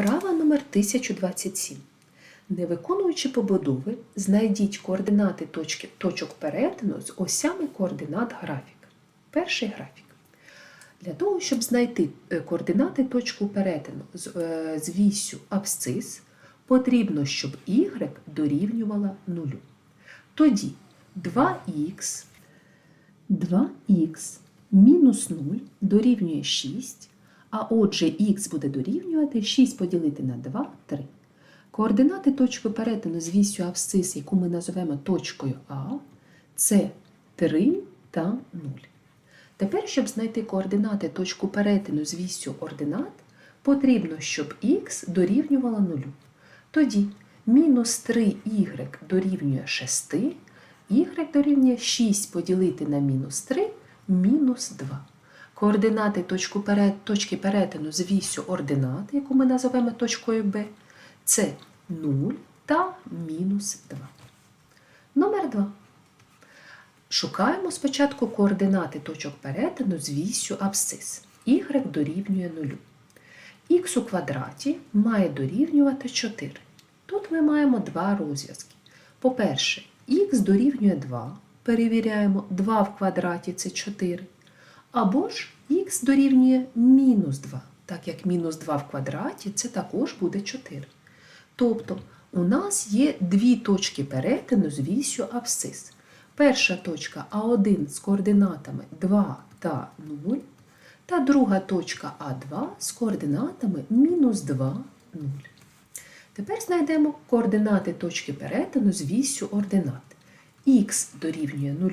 Вправа номер 1027. Не виконуючи побудови, знайдіть координати точки, точок перетину з осями координат графіка. Перший графік. Для того, щоб знайти е, координати точку перетину з, е, з вісю абсцис, потрібно, щоб y дорівнювала нулю. Тоді 2х 2х мінус 0 дорівнює 6, а отже х буде дорівнювати 6 поділити на 2 3. Координати точки перетину з вісю абсцис, яку ми називаємо точкою А, це 3 та 0. Тепер, щоб знайти координати точку перетину з вісю ординат, потрібно, щоб х дорівнювала 0. Тоді мінус 3y дорівнює 6, y дорівнює 6 поділити на мінус 3 мінус 2. Координати точку перет- точки перетину з вісю ординат, яку ми називаємо точкою Б, це 0 та мінус 2. Номер 2. Шукаємо спочатку координати точок перетину з вісю абсцис. y дорівнює 0. х у квадраті має дорівнювати 4. Тут ми маємо два розв'язки. По-перше, х дорівнює 2. Перевіряємо 2 в квадраті це 4. Або ж х дорівнює мінус 2, так як мінус 2 в квадраті це також буде 4. Тобто у нас є дві точки перетину з вісю абсцис. Перша точка А1 з координатами 2 та 0, та друга точка А2 з координатами мінус 2, 0. Тепер знайдемо координати точки перетину з вісю ординат. Х дорівнює 0.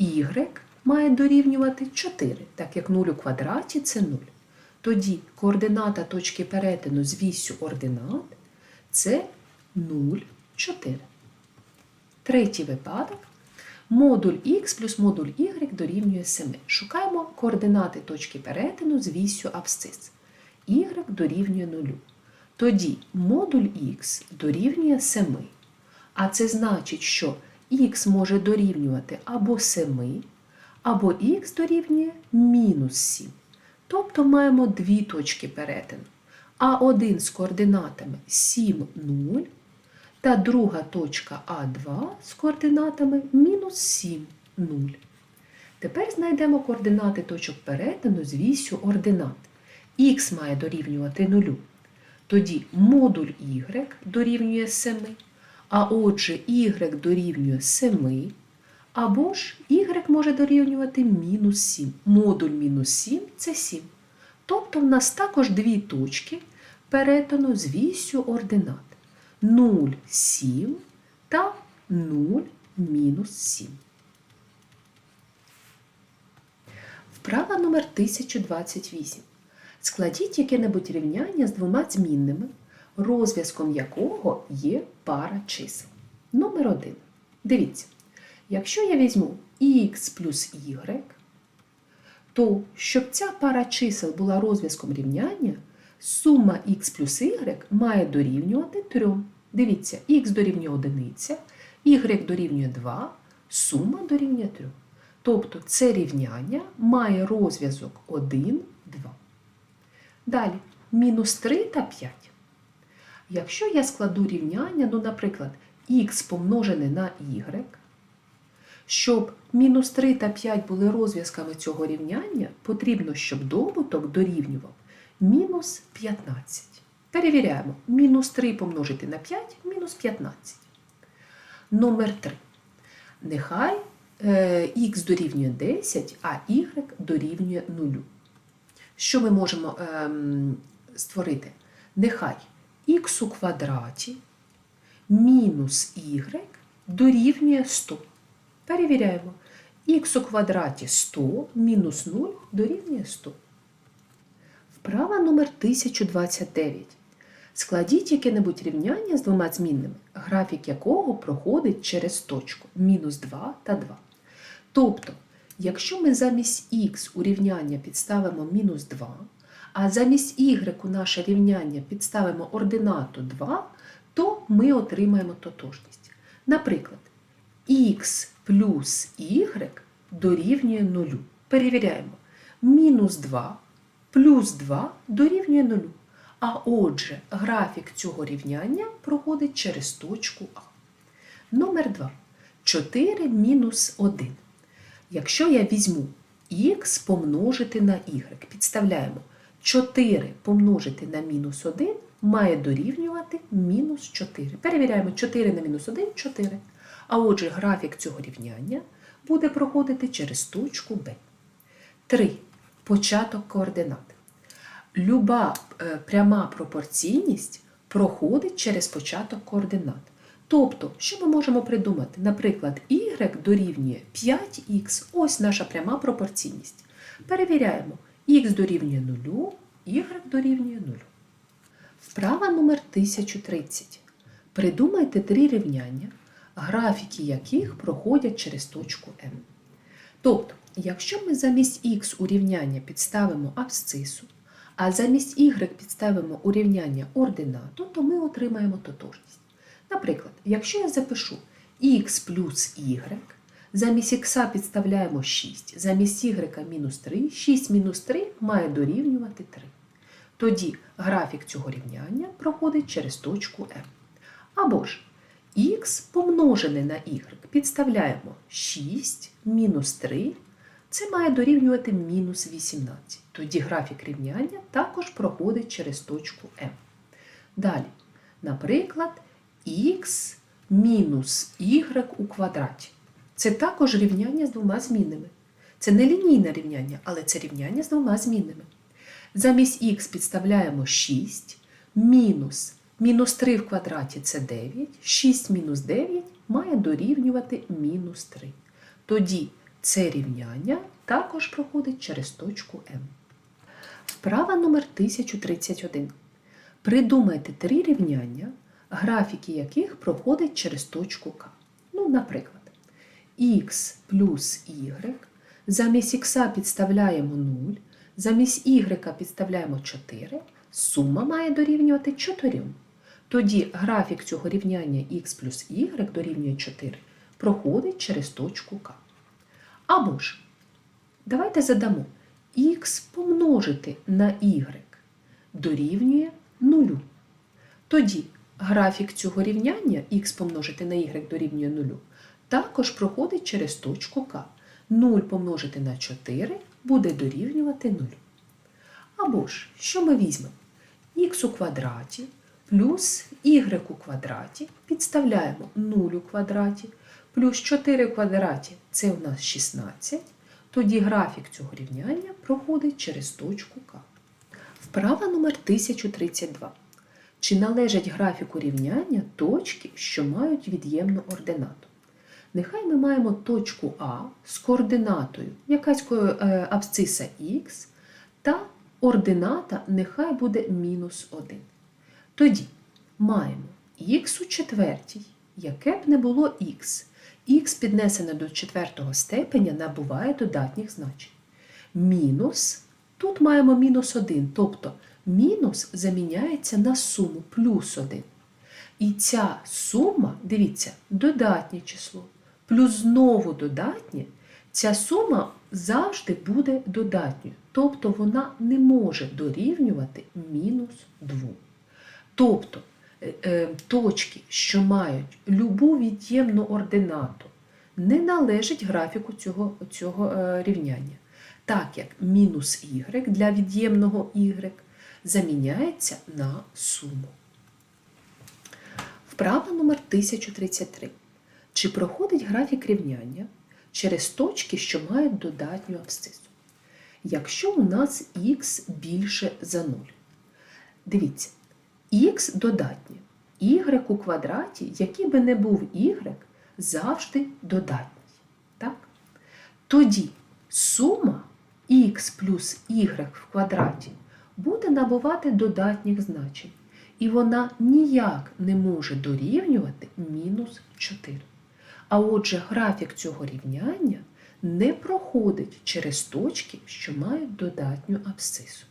Y має дорівнювати 4, так як 0 у квадраті це 0. Тоді координата точки перетину з вісю ординат це 0, 4. Третій випадок. Модуль х плюс модуль y дорівнює 7. Шукаємо координати точки перетину з вісю абсцис. y дорівнює 0. Тоді модуль х дорівнює 7. А це значить, що х може дорівнювати або 7, або х дорівнює мінус 7. Тобто маємо дві точки перетину. А1 з координатами 7, 0, та друга точка А2 з координатами мінус 7, 0. Тепер знайдемо координати точок перетину з вісю ординат. Х має дорівнювати 0. Тоді модуль y дорівнює 7, а отже y дорівнює 7, або ж y може дорівнювати мінус 7. Модуль мінус 7 це 7. Тобто в нас також дві точки перетину з вісю ординат. 0, 7 та 0 мінус 7. Вправа номер 1028. Складіть яке-небудь рівняння з двома змінними, розв'язком якого є пара чисел. Номер 1. Дивіться, якщо я візьму х плюс y, то щоб ця пара чисел була розв'язком рівняння, сума х плюс y має дорівнювати 3. Дивіться, х дорівнює 1, y дорівнює 2, сума дорівнює 3. Тобто це рівняння має розв'язок 1, 2. Далі, мінус 3 та 5. Якщо я складу рівняння, ну, наприклад, х помножене на y, щоб мінус 3 та 5 були розв'язками цього рівняння, потрібно, щоб добуток дорівнював мінус 15. Перевіряємо. Мінус 3 помножити на 5 мінус 15. Номер 3. Нехай е, х дорівнює 10, а y дорівнює 0. Що ми можемо ем, створити? Нехай х у квадраті мінус y дорівнює 100. Перевіряємо. х у квадраті 100 мінус 0 дорівнює 100. Вправа номер 1029. Складіть яке-небудь рівняння з двома змінними, графік якого проходить через точку мінус 2 та 2. Тобто, якщо ми замість х у рівняння підставимо мінус 2, а замість y у наше рівняння підставимо ординату 2, то ми отримаємо тотожність. Наприклад, х плюс y дорівнює 0. Перевіряємо. Мінус 2 плюс 2 дорівнює 0. А отже, графік цього рівняння проходить через точку А. Номер 2. 4 мінус 1. Якщо я візьму х помножити на y, підставляємо 4 помножити на мінус 1 має дорівнювати мінус 4. Перевіряємо 4 на мінус 1 4. А отже, графік цього рівняння буде проходити через точку Б. 3. Початок координат. Люба е, пряма пропорційність проходить через початок координат. Тобто, що ми можемо придумати? Наприклад, y дорівнює 5х, ось наша пряма пропорційність. Перевіряємо, х дорівнює 0, y дорівнює 0. Вправа номер 1030. Придумайте три рівняння, графіки яких проходять через точку М. Тобто, якщо ми замість х у рівняння підставимо абсцису, а замість y підставимо у рівняння ординату, то ми отримаємо тотожність. Наприклад, якщо я запишу х плюс y, замість х підставляємо 6, замість y мінус 3, 6 мінус 3 має дорівнювати 3. Тоді графік цього рівняння проходить через точку М. Або ж х помножене на y підставляємо 6 мінус 3, це має дорівнювати мінус 18. Тоді графік рівняння також проходить через точку М. Далі, наприклад, х мінус y у квадраті. Це також рівняння з двома змінними. Це не лінійне рівняння, але це рівняння з двома змінними. Замість х підставляємо 6, мінус мінус 3 в квадраті це 9, 6 мінус 9 має дорівнювати мінус 3. Тоді це рівняння також проходить через точку М. Вправа номер 1031. Придумайте три рівняння, графіки яких проходять через точку К. Ну, наприклад, х плюс y, замість х підставляємо 0, замість y підставляємо 4, сума має дорівнювати 4. Тоді графік цього рівняння х плюс y дорівнює 4 проходить через точку К. Або ж, давайте задамо х помножити на y дорівнює 0. Тоді графік цього рівняння х помножити на y дорівнює 0 також проходить через точку К. 0 помножити на 4 буде дорівнювати 0. Або ж, що ми візьмемо? х у квадраті плюс y у квадраті підставляємо 0 у квадраті, плюс 4 у квадраті це у нас 16. Тоді графік цього рівняння проходить через точку К. Вправа номер 1032. Чи належать графіку рівняння точки, що мають від'ємну ординату? Нехай ми маємо точку А з координатою якась е, абсциса х, та ордината нехай буде мінус 1. Тоді маємо х у четвертій, яке б не було х. Х піднесене до четвертого степеня набуває додатніх значень. Мінус, тут маємо мінус 1, тобто мінус заміняється на суму плюс 1. І ця сума, дивіться, додатнє число. Плюс знову додатнє, ця сума завжди буде додатньою. Тобто вона не може дорівнювати мінус 2. Тобто е, е, точки, що мають любу від'ємну ординату, не належать графіку цього, цього е, рівняння. Так як мінус y для від'ємного y заміняється на суму. Вправа номер 1033. Чи проходить графік рівняння через точки, що мають додатню абсцису? Якщо у нас х більше за 0. Дивіться, х додатнє. y у квадраті, який би не був y, завжди додатній. Так? Тоді сума х плюс y в квадраті буде набувати додатніх значень. І вона ніяк не може дорівнювати мінус 4. А отже, графік цього рівняння не проходить через точки, що мають додатню абсцису.